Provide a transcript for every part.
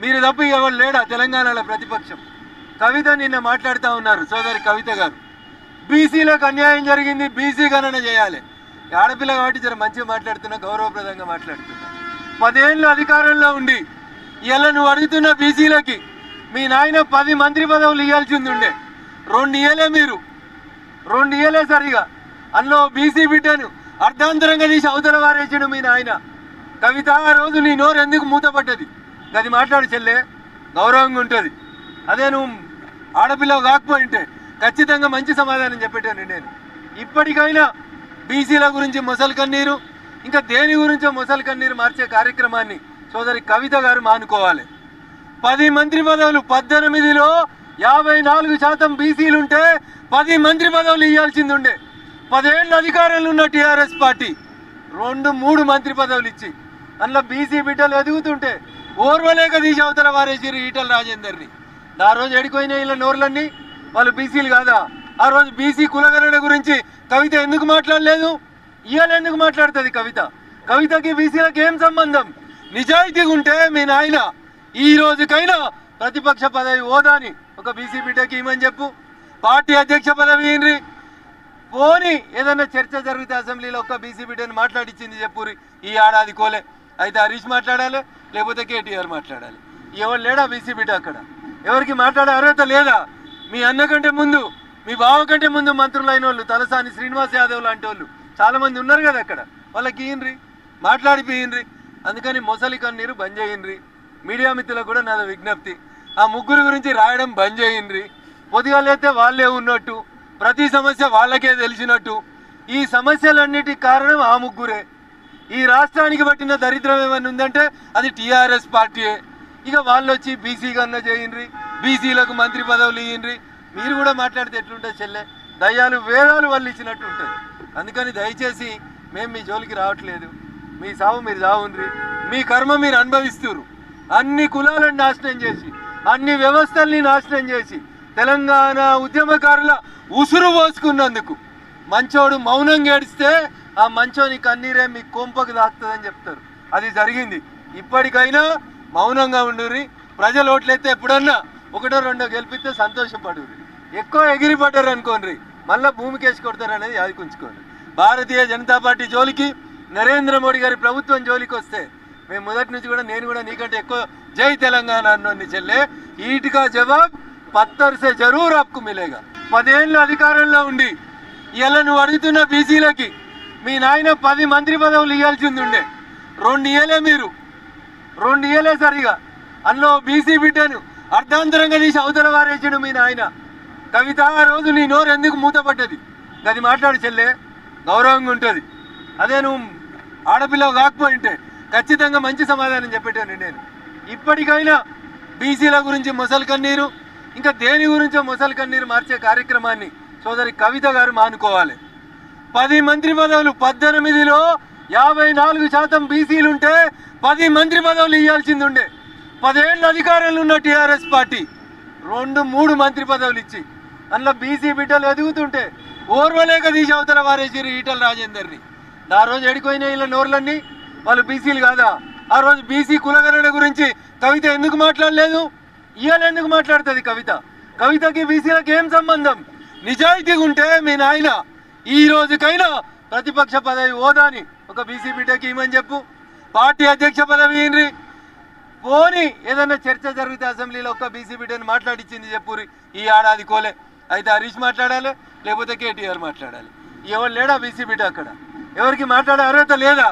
మీరు తప్ప ఎవరు లేడా? తెలంగాణలో ప్రతిపక్షం. కవిత నిన్న మాట్లాడుతూ ఉన్నారు. సోదరి కవిత గారు. బీసీలకు అన్యాయం జరిగింది. బీసీ గణన చేయాలి. ఆడపిల్ల కాబట్టి జర మంచిగా మాట్లాడుతున్నా గౌరవప్రదంగా మాట్లాడుతున్నా. పదేళ్ళు అధికారంలో ఉండి ఇలా నువ్వు అడుగుతున్న బీసీలకి మీ నాయన పది మంత్రి పదవులు ఇవ్వాల్సింది ఉండే. రెండు ఇయ్యలే మీరు. రెండు ఇయ్యలే సరిగా. అందులో బీసీ బిడ్డను అర్ధాంతరంగా తీసి అవతల వారేసాడు మీ నాయన. కవిత ఆ రోజు నీ నోరు ఎందుకు మూతపడ్డది? అది మాట్లాడు చెల్లే. గౌరవంగా ఉంటుంది. అదే నువ్వు ఆడపిల్ల కాకపోయింటే ఖచ్చితంగా మంచి సమాధానం చెప్పేటాను నేను. ఇప్పటికైనా బీసీల గురించి మొసలు కన్నీరు ఇంకా దేని గురించో మొసలు కన్నీరు మార్చే కార్యక్రమాన్ని సోదరి కవిత గారు మానుకోవాలి. పది మంత్రి పదవులు పద్దెనిమిదిలో యాభై నాలుగు శాతం బీసీలు ఉంటే పది మంత్రి పదవులు ఇవ్వాల్సింది ఉండే పదేళ్ళు అధికారంలో ఉన్న టీఆర్ఎస్ పార్టీ రెండు మూడు మంత్రి పదవులు ఇచ్చి అందులో బీసీ బిడ్డలు ఎదుగుతుంటే ఓర్వలేక తీసి అవతల వారేసారు ఈటల రాజేందర్ని. ఆ రోజు ఎడిపోయిన ఇలా నోర్లన్నీ వాళ్ళు బీసీలు కాదా? ఆ రోజు బీసీ కులగణన గురించి కవిత ఎందుకు మాట్లాడలేదు? ఇవాళ ఎందుకు మాట్లాడుతుంది కవిత? కవితకి బీసీలకు ఏం సంబంధం? నిజాయితీగా ఉంటే మీ నాయన ఈ రోజుకైనా ప్రతిపక్ష పదవి హోదాని. ఒక బీసీ బిడ్డకి ఏమని చెప్పు? పార్టీ అధ్యక్ష పదవి ఏంటి పోని ఏదైనా చర్చ జరిగితే అసెంబ్లీలో ఒక్క బీసీ బిడ్డని మాట్లాడిచ్చింది చెప్పురి ఈ ఏడాది కోలే. అయితే హరీష్ మాట్లాడాలి? లేకపోతే కేటీఆర్ మాట్లాడాలి. ఎవరు లేడా బీసీ బిడ్డ అక్కడ? ఎవరికి మాట్లాడే అర్హత లేదా? మీ అన్న కంటే ముందు మీ బావ కంటే ముందు మంత్రులైన వాళ్ళు తలసాని శ్రీనివాస్ యాదవ్ లాంటి వాళ్ళు చాలామంది ఉన్నారు కదా అక్కడ. వాళ్ళకి ఇయ్యండ్రి మాట్లాడిపోయినరి అందుకని మొసలి కన్నీరు బంద్ చేయండి మీడియా మిత్రులకు కూడా నాది విజ్ఞప్తి. ఆ ముగ్గురు గురించి రాయడం బంద్ చేయండ్రి పొదిగాలైతే వాళ్ళే ఉన్నట్టు ప్రతి సమస్య వాళ్ళకే తెలిసినట్టు. ఈ సమస్యలన్నిటి కారణం ఆ ముగ్గురే. ఈ రాష్ట్రానికి పట్టిన దరిద్రం ఏమైనా ఉందంటే అది టీఆర్ఎస్ పార్టీయే ఇక వాళ్ళు వచ్చి బీసీ కన్నా చేయండ్రి బీసీలకు మంత్రి పదవులు ఇయ్యండి మీరు కూడా మాట్లాడితే ఎట్లుంటుంది చెల్లె? దయ్యాలు వేదాలు వాళ్ళు ఇచ్చినట్టు ఉంటుంది. అందుకని దయచేసి మేము మీ జోలికి రావట్లేదు. మీ సావు మీరు సావుండ్రి మీ కర్మ మీరు అనుభవిస్తున్నారు అన్ని కులాలను నాశనం చేసి అన్ని వ్యవస్థల్ని నాశనం చేసి తెలంగాణ ఉద్యమకారుల ఉసురు పోసుకున్నందుకు మంచోడు మౌనంగా గడిస్తే ఆ మంచోని కన్నీరే మీ కొంపకు దాక్తుందని చెప్తారు. అది జరిగింది. ఇప్పటికైనా మౌనంగా ఉండుర్రి. ప్రజలు ఓట్లయితే ఎప్పుడన్నా ఒకటో రెండో గెలిపిస్తే సంతోషపడుర్రి. ఎక్కువ ఎగిరిపడ్డారు అనుకోండి మళ్ళీ భూమికి వేసి కొడతారు అనేది యాదికుంచుకోండి భారతీయ జనతా పార్టీ జోలికి నరేంద్ర మోడీ గారి ప్రభుత్వం జోలికి వస్తే మేము మొదటి నుంచి కూడా నేను కూడా నీకంటే ఎక్కువ జై తెలంగాణ అన్నోని చెల్లే. ఈటుగా జవాబ్ పత్తర్సే జరూర్ ఆప్కు మిలేగా. పదేళ్ళు అధికారంలో ఉండి ఇలా నువ్వు అడుగుతున్న బీసీలకి మీ నాయన పది మంత్రి పదవులు ఇవ్వాల్సింది ఉండే. రెండు ఇయ్యలే మీరు. రెండు ఇయ్యలే సరిగా. అందులో బీసీ బిడ్డను అర్ధాంతరంగా తీసి అవతల వారేసాడు మీ నాయన. కవిత ఆ రోజు నీ నోరు ఎందుకు మూతపడ్డది అది మాట్లాడు చెల్లె. గౌరవంగా ఉంటుంది. అదే నువ్వు ఆడపిల్ల కాకపోయింటే ఖచ్చితంగా మంచి సమాధానం చెప్పేటాను నేను. ఇప్పటికైనా బీసీల గురించి మొసలు కన్నీరు ఇంకా దేని గురించో మొసలు కన్నీరు మార్చే కార్యక్రమాన్ని సోదరి కవిత గారు మానుకోవాలి. పది మంత్రి పదవులు పద్దెనిమిదిలో యాభై నాలుగు శాతం బీసీలు ఉంటే పది మంత్రి పదవులు ఇవ్వాల్సింది ఉండే పదేళ్ళు అధికారంలో ఉన్న టీఆర్ఎస్ పార్టీ రెండు మూడు మంత్రి పదవులు ఇచ్చి అందులో బీసీ బిడ్డలు ఎదుగుతుంటే ఓర్వలేక తీసి అవతల వారేసిరు ఈటల రాజేందర్ని. ఆ రోజు ఎడిపోయిన ఇలా నోర్లన్నీ? వాళ్ళు బీసీలు కాదా? ఆ రోజు బీసీ కులగణన గురించి కవిత ఎందుకు మాట్లాడలేదు? ఇవాళ ఎందుకు మాట్లాడుతుంది కవిత? కవితకి బీసీలకు ఏం సంబంధం? నిజాయితీగా ఉంటే మీ నాయన ఈ రోజుకైనా ప్రతిపక్ష పదవి హోదాని ఒక బీసీ బిడ్డకి ఇమ్మని చెప్పు. పార్టీ అధ్యక్ష పదవి ఏంటి పోని ఏదైనా చర్చ జరిగితే అసెంబ్లీలో ఒక్క బీసీ బిడ్డని మాట్లాడించింది చెప్పురి ఈ ఏడాది కోలే. అయితే హరీష్ మాట్లాడాలి లేకపోతే కేటీఆర్ మాట్లాడాలి. ఎవరు లేడా బీసీ బిడ్డ అక్కడ? ఎవరికి మాట్లాడే అర్హత లేదా?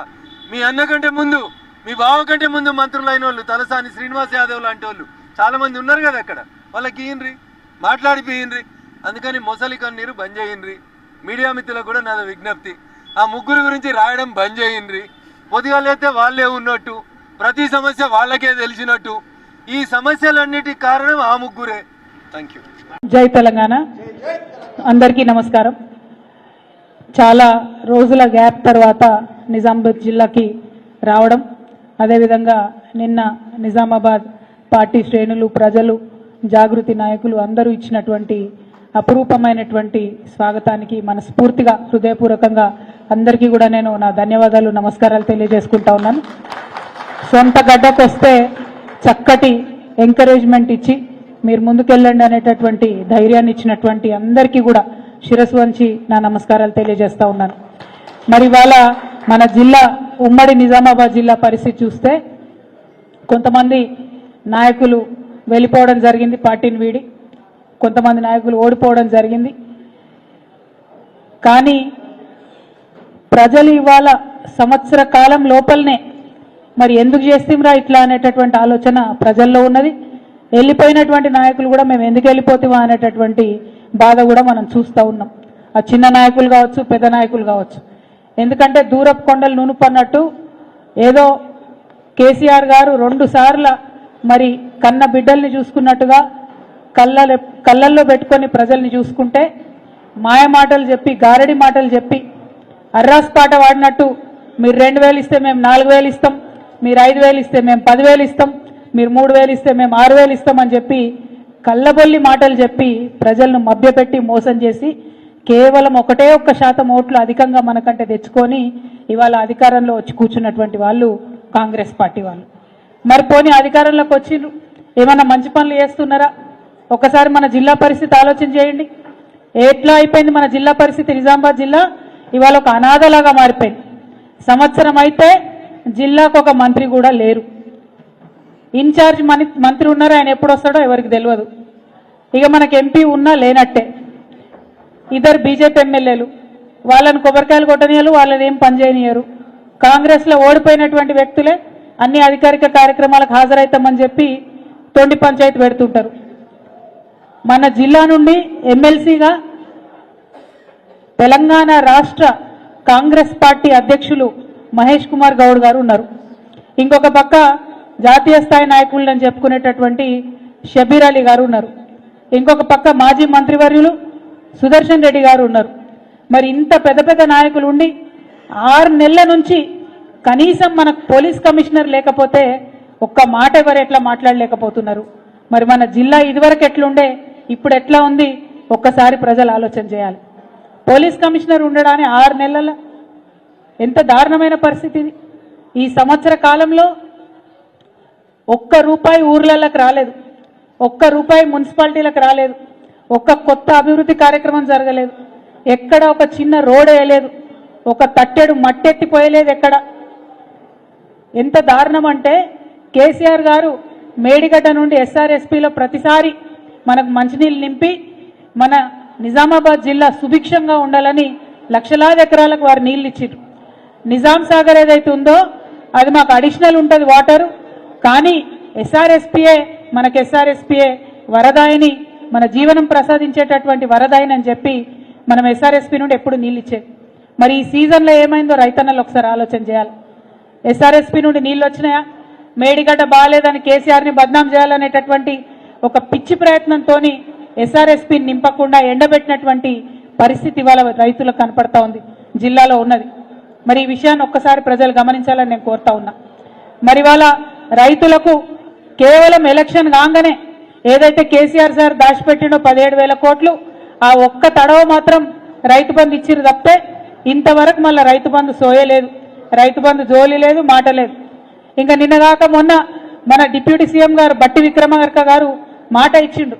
మీ అన్న కంటే ముందు మీ బావ కంటే ముందు మంత్రులైన వాళ్ళు తలసాని శ్రీనివాస్ యాదవ్ లాంటి వాళ్ళు చాలా మంది ఉన్నారు కదా అక్కడ. వాళ్ళకి ఇయ్యండ్రి మాట్లాడిపోయినరి అందుకని మొసలి కన్నీరు బంద్ చేయండ్రి మీడియా మిత్రులకు కూడా నాది విజ్ఞప్తి. ఆ ముగ్గురు గురించి రాయడం బంద్ చేయండి. పొద్దుగాలైతే వాళ్ళే ఉన్నట్టు ప్రతి సమస్య వాళ్ళకే తెలిసినట్టు. ఈ సమస్యలన్నిటికి కారణం ఆ ముగ్గురే. థ్యాంక్ యూ జై తెలంగాణ. అందరికీ నమస్కారం. చాలా రోజుల గ్యాప్ తర్వాత నిజామాబాద్ జిల్లాకి రావడం. అదేవిధంగా నిన్న నిజామాబాద్ పార్టీ శ్రేణులు ప్రజలు జాగృతి నాయకులు అందరూ ఇచ్చినటువంటి అపురూపమైనటువంటి స్వాగతానికి మనస్ఫూర్తిగా హృదయపూర్వకంగా అందరికీ కూడా నేను నా ధన్యవాదాలు నమస్కారాలు తెలియజేసుకుంటా ఉన్నాను. సొంత గడ్డకు వస్తే చక్కటి ఎంకరేజ్మెంట్ ఇచ్చి మీరు ముందుకెళ్ళండి అనేటటువంటి ధైర్యాన్ని ఇచ్చినటువంటి అందరికీ కూడా శిరస్సు వంచి నా నమస్కారాలు తెలియజేస్తా ఉన్నాను. మరి ఇవాళ మన జిల్లా ఉమ్మడి నిజామాబాద్ జిల్లా పరిస్థితి చూస్తే కొంతమంది నాయకులు వెళ్ళిపోవడం జరిగింది పార్టీని వీడి. కొంతమంది నాయకులు ఓడిపోవడం జరిగింది. కానీ ప్రజలు ఇవాళ సంవత్సర కాలం లోపలనే మరి ఎందుకు చేస్తాంరా ఇట్లా అనేటటువంటి ఆలోచన ప్రజల్లో ఉన్నది. వెళ్ళిపోయినటువంటి నాయకులు కూడా మేము ఎందుకు వెళ్ళిపోతామా అనేటటువంటి బాధ కూడా మనం చూస్తూ ఉన్నాం. ఆ చిన్న నాయకులు కావచ్చు పెద్ద నాయకులు కావచ్చు. ఎందుకంటే దూరపు కొండలు నునుపన్నట్టు ఏదో కేసీఆర్ గారు రెండు సార్ల మరి కన్న బిడ్డల్ని చూసుకున్నట్టుగా కళ్ళ కళ్ళల్లో పెట్టుకొని ప్రజల్ని చూసుకుంటే మాయ మాటలు చెప్పి గారడి మాటలు చెప్పి అర్రాస్ పాట వాడినట్టు మీరు రెండు వేలు ఇస్తే మేము నాలుగు వేలు ఇస్తాం మీరు ఐదు వేలు ఇస్తే మేము పదివేలు ఇస్తాం మీరు మూడు వేలు ఇస్తే మేము ఆరు వేలు ఇస్తామని చెప్పి కళ్ళబొల్లి మాటలు చెప్పి ప్రజలను మభ్యపెట్టి మోసం చేసి కేవలం ఒకటే ఒక్క శాతం ఓట్లు అధికంగా మనకంటే తెచ్చుకొని ఇవాళ అధికారంలో వచ్చి కూర్చున్నటువంటి వాళ్ళు కాంగ్రెస్ పార్టీ వాళ్ళు. మరి పోనీ అధికారంలోకి వచ్చిండ్రు ఏమన్నా మంచి పనులు చేస్తున్నారా? ఒకసారి మన జిల్లా పరిస్థితి ఆలోచన చేయండి. ఎట్లా అయిపోయింది మన జిల్లా పరిస్థితి? నిజామాబాద్ జిల్లా ఇవాళ ఒక అనాథలాగా మారిపోయింది. సంవత్సరం అయితే జిల్లాకు ఒక మంత్రి కూడా లేరు. ఇన్ఛార్జ్ మంత్రి ఉన్నారు ఆయన ఎప్పుడు వస్తాడో ఎవరికి తెలియదు. ఇక మనకు ఎంపీ ఉన్నా లేనట్టే. ఇద్దరు బీజేపీ ఎమ్మెల్యేలు వాళ్ళని కొబ్బరికాయలు కొట్టనీయరు వాళ్ళని ఏం పనిచేయనియరు కాంగ్రెస్లో ఓడిపోయినటువంటి వ్యక్తులే అన్ని అధికారిక కార్యక్రమాలకు హాజరవుతామని చెప్పి తొండి పంచాయతీ పెడుతుంటారు. మన జిల్లా నుండి ఎమ్మెల్సీగా తెలంగాణ రాష్ట్ర కాంగ్రెస్ పార్టీ అధ్యక్షులు మహేష్ కుమార్ గౌడ్ గారు ఉన్నారు. ఇంకొక పక్క జాతీయ స్థాయి నాయకులని చెప్పుకునేటటువంటి షబీర్ అలీ గారు ఉన్నారు. ఇంకొక పక్క మాజీ మంత్రివర్యులు సుదర్శన్ రెడ్డి గారు ఉన్నారు. మరి ఇంత పెద్ద పెద్ద నాయకులు ఉండి ఆరు నెలల నుంచి కనీసం మనకు పోలీస్ కమిషనర్ లేకపోతే ఒక్క మాట ఎవరు ఎట్లా మాట్లాడలేకపోతున్నారు? మరి మన జిల్లా ఇదివరకు ఎట్లుండే? ఇప్పుడు ఎట్లా ఉంది? ఒక్కసారి ప్రజలు ఆలోచన చేయాలి. పోలీస్ కమిషనర్ ఉండడానికి ఆరు నెలల ఎంత దారుణమైన పరిస్థితి ఈ సంవత్సర కాలంలో ఒక్క రూపాయి ఊర్లలోకి రాలేదు. ఒక్క రూపాయి మున్సిపాలిటీలకు రాలేదు. ఒక్క కొత్త అభివృద్ధి కార్యక్రమం జరగలేదు. ఎక్కడ ఒక చిన్న రోడ్ వేయలేదు. ఒక తట్టెడు మట్టెత్తిపోయలేదు ఎక్కడ. ఎంత దారుణం అంటే కేసీఆర్ గారు మేడిగడ్డ నుండి ఎస్ఆర్ఎస్పీలో ప్రతిసారి మనకు మంచినీళ్ళు నింపి మన నిజామాబాద్ జిల్లా సుభిక్షంగా ఉండాలని లక్షలాది ఎకరాలకు వారు నీళ్ళు ఇచ్చారు నిజాం సాగర్ ఏదైతే ఉందో అది మాకు అడిషనల్ ఉంటుంది వాటర్ కానీ ఎస్ఆర్ఎస్పీఏ మనకు ఎస్ఆర్ఎస్పీఏ వరదాయిని మన జీవనం ప్రసాదించేటటువంటి వరదాయిని అని చెప్పి మనం ఎస్ఆర్ఎస్పీ నుండి ఎప్పుడు నీళ్ళు ఇచ్చేది. మరి ఈ సీజన్లో ఏమైందో రైతన్నలు ఒకసారి ఆలోచన చేయాలి. ఎస్ఆర్ఎస్పీ నుండి నీళ్ళు వచ్చినాయా? మేడిగడ్డ బాగాలేదని కేసీఆర్ని బద్నాం చేయాలనేటటువంటి ఒక పిచ్చి ప్రయత్నంతో ఎస్ఆర్ఎస్పి నింపకుండా ఎండబెట్టినటువంటి పరిస్థితి ఇవాళ రైతులకు కనపడతా ఉంది. జిల్లాలో ఉన్నది. మరి ఈ విషయాన్ని ఒక్కసారి ప్రజలు గమనించాలని నేను కోరుతా ఉన్నా. మరి వాళ్ళ రైతులకు కేవలం ఎలక్షన్ కాగానే ఏదైతే కేసీఆర్ సార్ దాచిపెట్టిండో పదిహేడు వేల కోట్లు ఆ ఒక్క తడవ మాత్రం రైతు బంధు ఇచ్చిరు తప్పితే ఇంతవరకు మళ్ళీ రైతు బంధు సోయలేదు రైతు బంధు జోలి లేదు మాట లేదు. ఇంకా నిన్నగాక మొన్న మన డిప్యూటీ సీఎం గారు బట్టి విక్రమార్క గారు మాట ఇచ్చిండు.